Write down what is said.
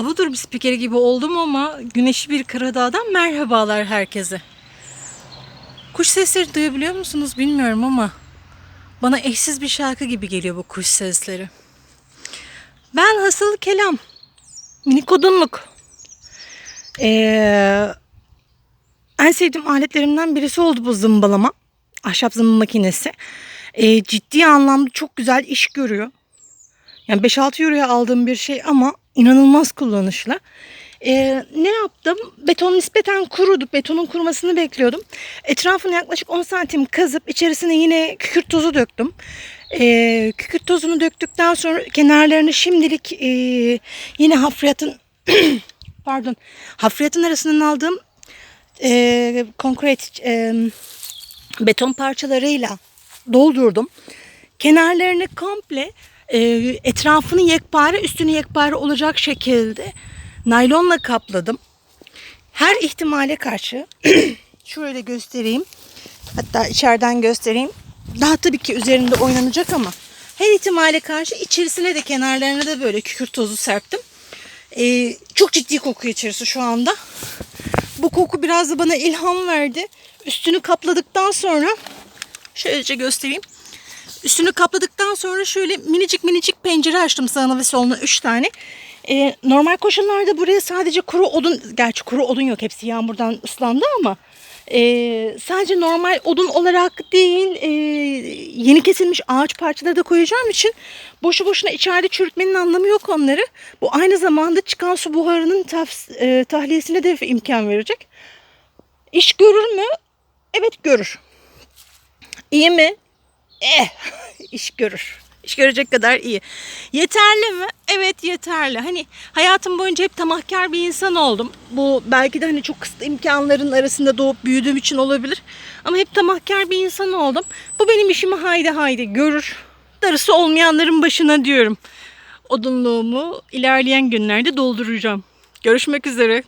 Hava durum spikeri gibi oldum ama güneşli bir Karadağ'dan merhabalar herkese. Kuş sesleri duyabiliyor musunuz bilmiyorum ama bana eşsiz bir şarkı gibi geliyor bu kuş sesleri. Ben Hasıl Kelam, minik odunluk. Ee, en sevdiğim aletlerimden birisi oldu bu zımbalama. Ahşap zımba makinesi. Ee, ciddi anlamda çok güzel iş görüyor. Yani 5-6 euroya aldığım bir şey ama inanılmaz kullanışlı. Ee, ne yaptım? Beton nispeten kurudu. Betonun kurumasını bekliyordum. Etrafını yaklaşık 10 santim kazıp içerisine yine kükürt tozu döktüm. Ee, kükürt tozunu döktükten sonra kenarlarını şimdilik e, yine hafriyatın pardon hafriyatın arasından aldığım e, konkret e, beton parçalarıyla doldurdum. Kenarlarını komple etrafını yekpare üstünü yekpare olacak şekilde naylonla kapladım. Her ihtimale karşı şöyle göstereyim. Hatta içeriden göstereyim. Daha tabii ki üzerinde oynanacak ama her ihtimale karşı içerisine de kenarlarına da böyle kükürt tozu serptim. E, çok ciddi kokuyor içerisi şu anda. Bu koku biraz da bana ilham verdi. Üstünü kapladıktan sonra şöylece göstereyim. Üstünü kapladıktan sonra şöyle minicik minicik pencere açtım sağına ve soluna 3 tane. Ee, normal koşullarda buraya sadece kuru odun, gerçi kuru odun yok hepsi yağmurdan ıslandı ama e, sadece normal odun olarak değil e, yeni kesilmiş ağaç parçaları da koyacağım için boşu boşuna içeride çürütmenin anlamı yok onları. Bu aynı zamanda çıkan su buharının taf, e, tahliyesine de imkan verecek. İş görür mü? Evet görür. İyi mi? Eh, iş görür. İş görecek kadar iyi. Yeterli mi? Evet yeterli. Hani hayatım boyunca hep tamahkar bir insan oldum. Bu belki de hani çok kısıtlı imkanların arasında doğup büyüdüğüm için olabilir. Ama hep tamahkar bir insan oldum. Bu benim işimi haydi haydi görür. Darısı olmayanların başına diyorum. Odunluğumu ilerleyen günlerde dolduracağım. Görüşmek üzere.